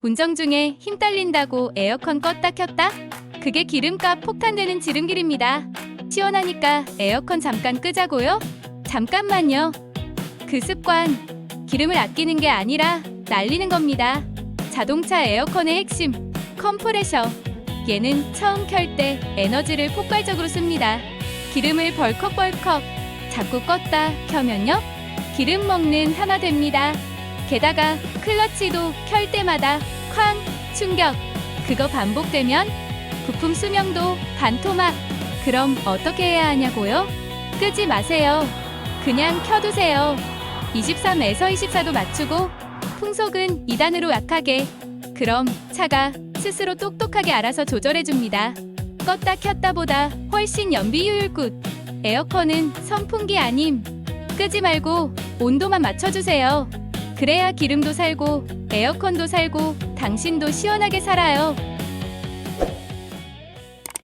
운전 중에 힘 딸린다고 에어컨 껐다 켰다? 그게 기름값 폭탄되는 지름길입니다. 시원하니까 에어컨 잠깐 끄자고요? 잠깐만요. 그 습관, 기름을 아끼는 게 아니라 날리는 겁니다. 자동차 에어컨의 핵심, 컴프레셔. 얘는 처음 켤 때 에너지를 폭발적으로 씁니다. 기름을 벌컥벌컥 자꾸 껐다 켜면요. 기름 먹는 하나 됩니다. 게다가 클러치도 켤 때마다 쾅 충격. 그거 반복되면 부품 수명도 반토막. 그럼 어떻게 해야 하냐고요? 끄지 마세요. 그냥 켜두세요. 23에서 24도 맞추고 풍속은 2단으로 약하게. 그럼 차가 스스로 똑똑하게 알아서 조절해 줍니다. 껐다 켰다 보다 훨씬 연비 효율 굿. 에어컨은 선풍기 아님. 끄지 말고 온도만 맞춰주세요. 그래야 기름도 살고 에어컨도 살고 당신도 시원하게 살아요.